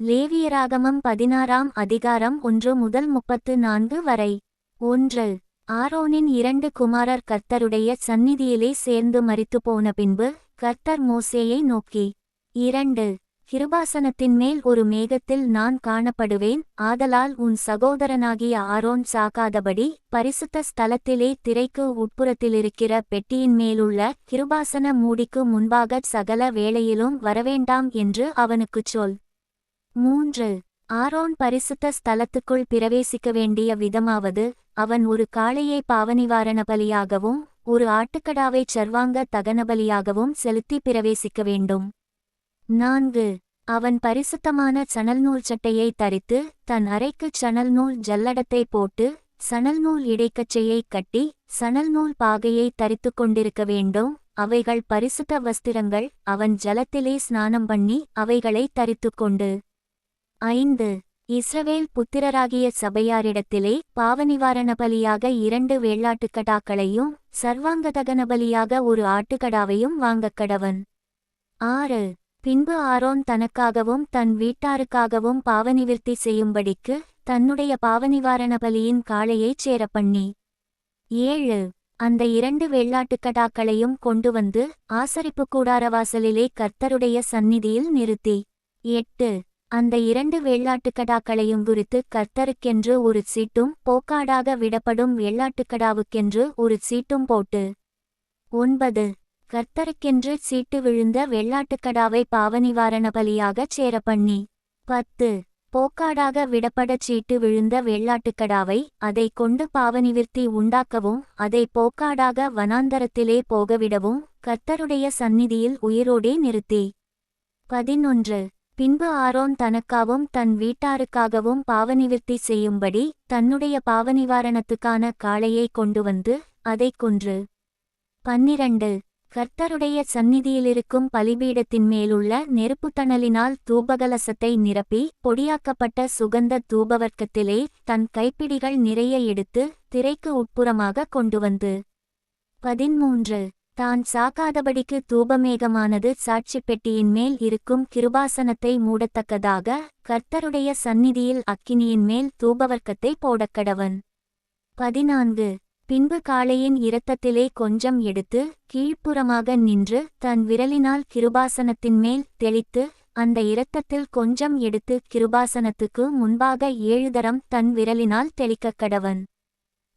லேவியராகமம் பதினாறாம் அதிகாரம் ஒன்று முதல் முப்பத்து நான்கு வரை. ஒன்று. ஆரோனின் இரண்டு குமாரர் கர்த்தருடைய சந்நிதியிலே சேர்ந்து மறித்து போன பின்பு கர்த்தர் மோசேயை நோக்கி இரண்டு. கிருபாசனத்தின் மேல் ஒரு மேகத்தில் நான் காணப்படுவேன் ஆதலால் உன் சகோதரனாகிய ஆரோன் சாகாதபடி பரிசுத்த ஸ்தலத்திலே திரைக்கு உட்புறத்திலிருக்கிற பெட்டியின் மேலுள்ள கிருபாசன மூடிக்கு முன்பாகச் சகல வேளையிலும் வரவேண்டாம் என்று அவனுக்குச் சொல். மூன்று. ஆரோன் பரிசுத்த ஸ்தலத்துக்குள் பிரவேசிக்க வேண்டிய விதமாவது அவன் ஒரு காளையை பாவநிவாரண பலியாகவும் ஒரு ஆட்டுக்கடாவைச் சர்வாங்க தகனபலியாகவும் செலுத்தி பிரவேசிக்க வேண்டும். நான்கு. அவன் பரிசுத்தமான சணல் நூல் சட்டையை தரித்து தன் அறைக்குச் சணல் நூல் ஜல்லடத்தை போட்டு சணல் நூல் இடைக்கச்சையை கட்டி சணல் நூல் பாகையை தரித்து கொண்டிருக்க வேண்டும். அவைகள் பரிசுத்த வஸ்திரங்கள் அவன் ஜலத்திலே ஸ்நானம் பண்ணி அவைகளை தரித்துக்கொண்டு ஐந்து. இஸ்ரவேல் புத்திரராகிய சபையாரிடத்திலே பாவநிவாரண பலியாக இரண்டு வெள்ளாட்டுக்கடாக்களையும் சர்வாங்கதகன பலியாக ஒரு ஆட்டுக்கடாவையும் வாங்கக் கடவன். ஆறு. பின்பு ஆரோன் தனக்காகவும் தன் வீட்டாருக்காகவும் பாவநிவிற்த்தி செய்யும்படிக்கு தன்னுடைய பாவநிவாரண பலியின் காளையைச் சேரப்பண்ணி. ஏழு. அந்த இரண்டு வெள்ளாட்டுக்கடாக்களையும் கொண்டு வந்து ஆசரிப்பு கூடாரவாசலிலே கர்த்தருடைய சந்நிதியில் நிறுத்தி. எட்டு. அந்த இரண்டு வெள்ளாட்டுக்கடாக்களையும் குறித்து கர்த்தருக்கென்று ஒரு சீட்டும் போக்காடாக விடப்படும் வெள்ளாட்டுக்கடாவுக்கென்று ஒரு சீட்டும் போட்டு. ஒன்பது. கர்த்தருக்கென்று சீட்டு விழுந்த வெள்ளாட்டுக்கடாவை பாவநிவாரண பலியாகச் சேரப்பண்ணி. பத்து. போக்காடாக விடப்படச் சீட்டு விழுந்த வெள்ளாட்டுக்கடாவை அதை கொண்டு பாவநிவிர்த்தி உண்டாக்கவும் அதை போக்காடாக வனாந்தரத்திலே போகவிடவும் கர்த்தருடைய சந்நிதியில் உயிரோடே நிறுத்தி. பதினொன்று. பின்பு ஆரோன் தனக்காகவும் தன் வீட்டாருக்காகவும் பாவநிவிர்த்தி செய்யும்படி தன்னுடைய பாவநிவாரணத்துக்கான காளையை கொண்டு வந்து அதைக் கொன்று. பன்னிரண்டு. கர்த்தருடைய சந்நிதியிலிருக்கும் பலிபீடத்தின் மேலுள்ள நெருப்புத்தணலினால் தூபகலசத்தை நிரப்பி பொடியாக்கப்பட்ட சுகந்த தூபவர்க்கத்திலே தன் கைப்பிடிகள் நிறைய எடுத்து திரைக்கு உட்புறமாக கொண்டு வந்து பதிமூன்று. தான் சாகாதபடிக்கு தூபமேகமானது சாட்சி பெட்டியின் மேல் இருக்கும் கிருபாசனத்தை மூடத்தக்கதாக கர்த்தருடைய சந்நிதியில் அக்கினியின் மேல் தூபவர்க்கத்தை போடக்கடவன் பதினான்கு. பின்பு காளையின் இரத்தத்திலே கொஞ்சம் எடுத்து கீழ்ப்புறமாக நின்று தன் விரலினால் கிருபாசனத்தின் மேல் தெளித்து அந்த இரத்தத்தில் கொஞ்சம் எடுத்து கிருபாசனத்துக்கு முன்பாக ஏழு தரம் தன் விரலினால் தெளிக்கக் கடவன்.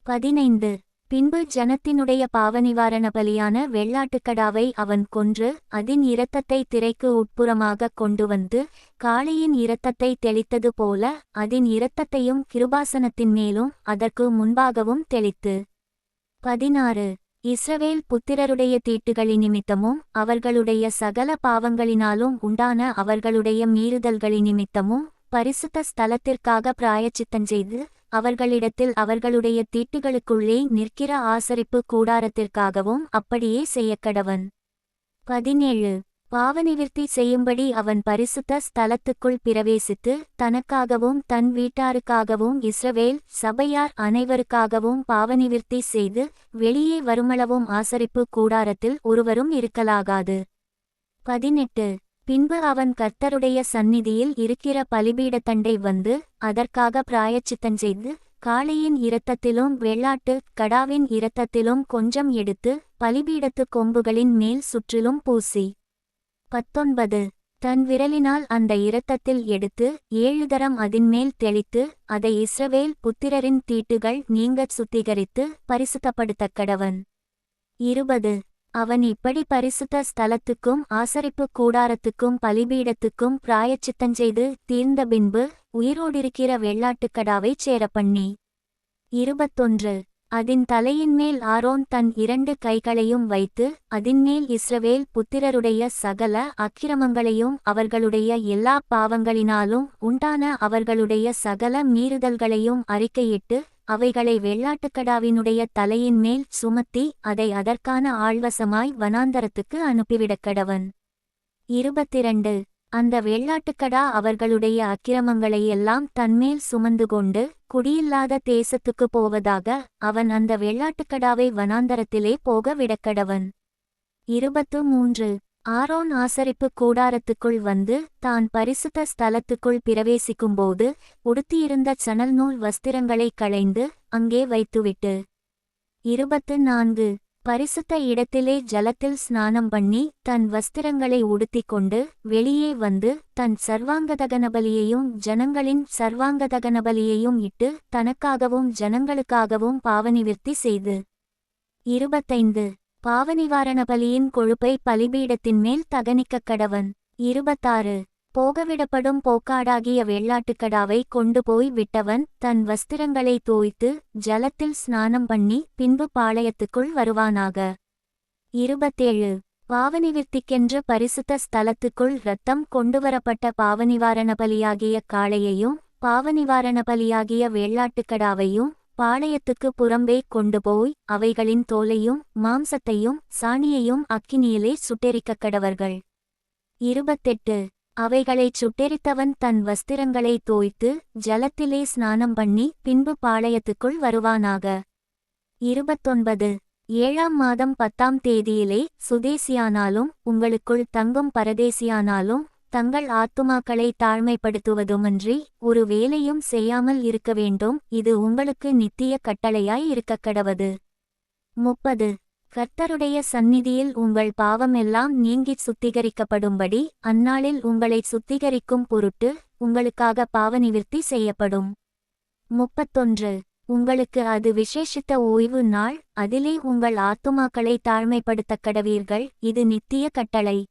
பதினைந்து. பின்பு ஜனத்தினுடைய பாவநிவாரண பலியான வெள்ளாட்டுக்கடாவை அவன் கொன்று அதின் இரத்தத்தை திரைக்கு உட்புறமாக கொண்டு வந்து காளையின் இரத்தத்தை தெளித்தது போல அதன் இரத்தத்தையும் கிருபாசனத்தின் மேலும் அதற்கு முன்பாகவும் தெளித்து. பதினாறு. இஸ்ரவேல் புத்திரருடைய தீட்டுகளின் நிமித்தமும் அவர்களுடைய சகல பாவங்களினாலும் உண்டான அவர்களுடைய மீறுதல்களின் நிமித்தமும் பரிசுத்த ஸ்தலத்திற்காக பிராயச்சித்தஞ்செய்து அவர்களிடத்தில் அவர்களுடைய தீட்டுகளுக்குள்ளே நிற்கிற ஆசரிப்பு கூடாரத்திற்காகவும் அப்படியே செய்யக்கடவன். பதினேழு. பாவநிவிற்த்தி செய்யும்படி அவன் பரிசுத்த ஸ்தலத்துக்குள் பிரவேசித்து தனக்காகவும் தன் வீட்டாருக்காகவும் இஸ்ரவேல் சபையார் அனைவருக்காகவும் பாவநிவிற்த்தி செய்து வெளியே வருமளவும் ஆசரிப்பு கூடாரத்தில் ஒருவரும் இருக்கலாகாது. பதினெட்டு. பின்பு அவன் கர்த்தருடைய சந்நிதியில் இருக்கிற பலிபீடத்தண்டை வந்து அதற்காக பிராயச்சித்தஞ்செய்து காளையின் இரத்தத்திலும் வெள்ளாட்டு கடாவின் இரத்தத்திலும் கொஞ்சம் எடுத்து பலிபீடத்து கொம்புகளின் மேல் சுற்றிலும் பூசி. பத்தொன்பது. தன் விரலினால் அந்த இரத்தத்தில் எடுத்து ஏழு தரம் அதின்மேல் தெளித்து அதை இஸ்ரவேல் புத்திரரின் தீட்டுகள் நீங்கச் சுத்திகரித்து பரிசுத்தப்படுத்தக் கடவன் இருபது. அவன் இப்படி பரிசுத்த ஸ்தலத்துக்கும் ஆசரிப்பு கூடாரத்துக்கும் பலிபீடத்துக்கும் பிராயச்சித்தஞ்செய்து தீர்ந்த பின்பு உயிரோடிருக்கிற வெள்ளாட்டுக்கடாவைச் சேரப்பண்ணி. இருபத்தொன்று. அதின் தலையின்மேல் ஆரோன் தன் இரண்டு கைகளையும் வைத்து அதின்மேல் இஸ்ரவேல் புத்திரருடைய சகல அக்கிரமங்களையும் அவர்களுடைய எல்லா பாவங்களினாலும் உண்டான அவர்களுடைய சகல மீறுதல்களையும் அறிக்கையிட்டு அவைகளை வெள்ளாட்டுக்கடாவினுடைய தலையின் மேல் சுமத்தி அதை அதற்கான ஆழ்வசமாய் வனாந்தரத்துக்கு அனுப்பிவிடக் கடவன். இருபத்திரண்டு. அந்த வெள்ளாட்டுக்கடா அவர்களுடைய அக்கிரமங்களையெல்லாம் தன்மேல் சுமந்து கொண்டு குடியில்லாத தேசத்துக்கு போவதாக அவன் அந்த வெள்ளாட்டுக்கடாவை வனாந்தரத்திலே போக விடக்கடவன் இருபத்து மூன்று. ஆரோன் ஆசரிப்பு கூடாரத்துக்குள் வந்து தான் பரிசுத்த ஸ்தலத்துக்குள் பிரவேசிக்கும்போது உடுத்தியிருந்த சணல் நூல் வஸ்திரங்களைக் களைந்து அங்கே வைத்துவிட்டு. இருபத்து நான்கு பரிசுத்த இடத்திலே ஜலத்தில் ஸ்நானம் பண்ணி தன் வஸ்திரங்களை உடுத்திக் கொண்டு வெளியே வந்து தன் சர்வாங்கதகனபலியையும் ஜனங்களின் சர்வாங்கதகனபலியையும் இட்டு தனக்காகவும் ஜனங்களுக்காகவும் பாவனிவிற்த்தி செய்து. இருபத்தைந்து. பாவநிவாரண பலியின் கொழுப்பை பலிபீடத்தின் மேல் தகனிக்கக் கடவன். இருபத்தாறு. போகவிடப்படும் போக்காடாகிய வெள்ளாட்டுக்கடாவை கொண்டு போய் விட்டவன் தன் வஸ்திரங்களை தோய்த்து ஜலத்தில் ஸ்நானம் பண்ணி பின்பு பாளையத்துக்குள் வருவானாக. இருபத்தேழு. பாவநிவிர்த்திக்கென்று பரிசுத்த ஸ்தலத்துக்குள் இரத்தம் கொண்டுவரப்பட்ட பாவநிவாரண பலியாகிய காளையையும் பாவநிவாரண பலியாகிய வெள்ளாட்டுக்கடாவையும் பாளையத்துக்கு புறம்பே கொண்டு போய் அவைகளின் தோலையும் மாம்சத்தையும் சாணியையும் அக்கினியிலே சுட்டெரிக்கக் கடவர்கள். இருபத்தெட்டு. அவைகளைச் சுட்டெரித்தவன் தன் வஸ்திரங்களை தோய்த்து ஜலத்திலே ஸ்நானம் பண்ணி பின்பு பாளையத்துக்குள் வருவானாக. இருபத்தொன்பது. ஏழாம் மாதம் பத்தாம் தேதியிலே சுதேசியானாலும் உங்களுக்குள் தங்கும் பரதேசியானாலும் தங்கள் ஆத்துமாக்களை தாழ்மைப்படுத்துவதுமன்றி ஒரு வேலையும் செய்யாமல் இருக்க வேண்டும் இது உங்களுக்கு நித்திய கட்டளையாய் இருக்கக் கடவது. முப்பது. கர்த்தருடைய சந்நிதியில் உங்கள் பாவமெல்லாம் நீங்கிச் சுத்திகரிக்கப்படும்படி அந்நாளில் உங்களைச் சுத்திகரிக்கும் பொருட்டு உங்களுக்காக பாவநிவிற்த்தி செய்யப்படும். முப்பத்தொன்று. உங்களுக்கு அது விசேஷித்த ஓய்வு நாள் அதிலே உங்கள் ஆத்துமாக்களை தாழ்மைப்படுத்தக் கடவீர்கள் இது நித்திய கட்டளை.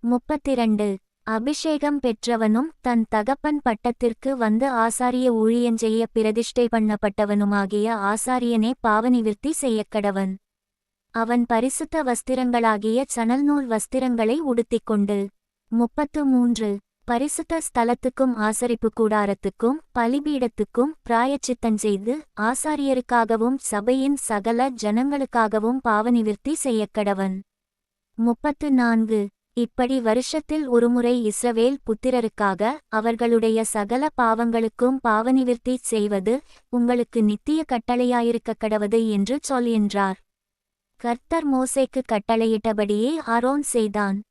முப்பத்திரண்டு. அபிஷேகம் பெற்றவனும் தன் தகப்பன் பட்டத்திற்கு வந்து ஆசாரிய ஊழியஞ்செய்ய பிரதிஷ்டை பண்ணப்பட்டவனுமாகிய ஆசாரியனே பாவநிவிர்த்தி செய்யக்கடவன். அவன் பரிசுத்த வஸ்திரங்களாகிய சணல் நூல் வஸ்திரங்களை உடுத்திக்கொண்டு. முப்பத்து மூன்று பரிசுத்த ஸ்தலத்துக்கும் ஆசரிப்பு கூடாரத்துக்கும் பலிபீடத்துக்கும் பிராயச்சித்தஞ்செய்து ஆசாரியருக்காகவும் சபையின் சகல ஜனங்களுக்காகவும் பாவநிவிர்த்தி செய்யக்கடவன். முப்பத்து நான்கு. இப்படி வருஷத்தில் ஒருமுறை இஸ்ரவேல் புத்திரருக்காக அவர்களுடைய சகல பாவங்களுக்கும் பாவநிவிர்த்தி செய்வது உங்களுக்கு நித்திய கட்டளையாயிருக்கக் கடவது என்று சொல்கின்றார் கர்த்தர் மோசைக்கு கட்டளையிட்டபடியே ஆரோன் செய்தான்.